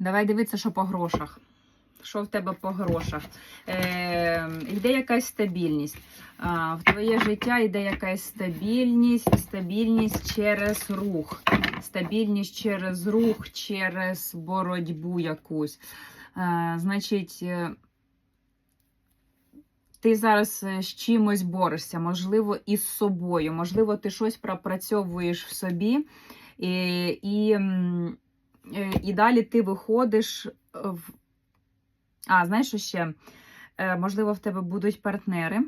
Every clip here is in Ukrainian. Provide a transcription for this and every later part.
Давай дивитися, що по грошах. Що в тебе по грошах? Е, йде якась стабільність. А, в твоє життя йде якась стабільність, стабільність через рух. Стабільність через рух, через боротьбу якусь. Е, значить, е, ти зараз е, з чимось борешся, можливо, із собою, можливо, ти щось пропрацьовуєш в собі, і, і, і далі ти виходиш в. А, знаєш, що ще? Е, Можливо, в тебе будуть партнери,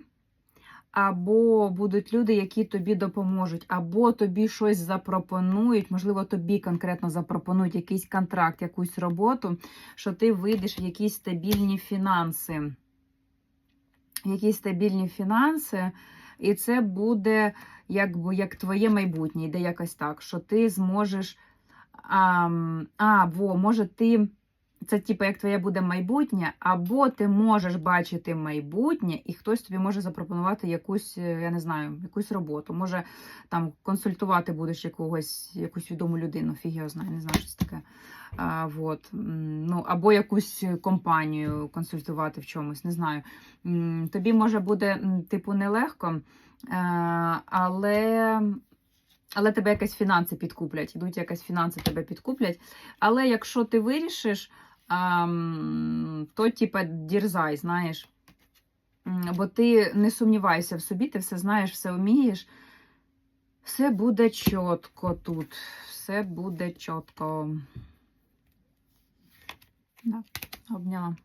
або будуть люди, які тобі допоможуть, або тобі щось запропонують, можливо, тобі конкретно запропонують якийсь контракт, якусь роботу, що ти вийдеш в якісь стабільні фінанси. Якісь стабільні фінанси, і це буде якби як твоє майбутнє, йде якось так, що ти зможеш. А, а во, може, ти. Це типу, як твоє буде майбутнє, або ти можеш бачити майбутнє, і хтось тобі може запропонувати якусь, е, я не знаю, якусь роботу. Може там консультувати будеш якогось, якусь відому людину, фіг його знає, не знаю, що це таке. А, вот. Ну, або якусь компанію консультувати в чомусь, не знаю. Тобі може буде, типу, нелегко, е, але. Але тебе якась фінанси підкуплять, ідуть якась фінанси тебе підкуплять. Але якщо ти вирішиш, то типа дірзай, знаєш. Бо ти не сумнівайся в собі, ти все знаєш, все вмієш. Все буде чітко тут. Все буде чітко. Да, обняла.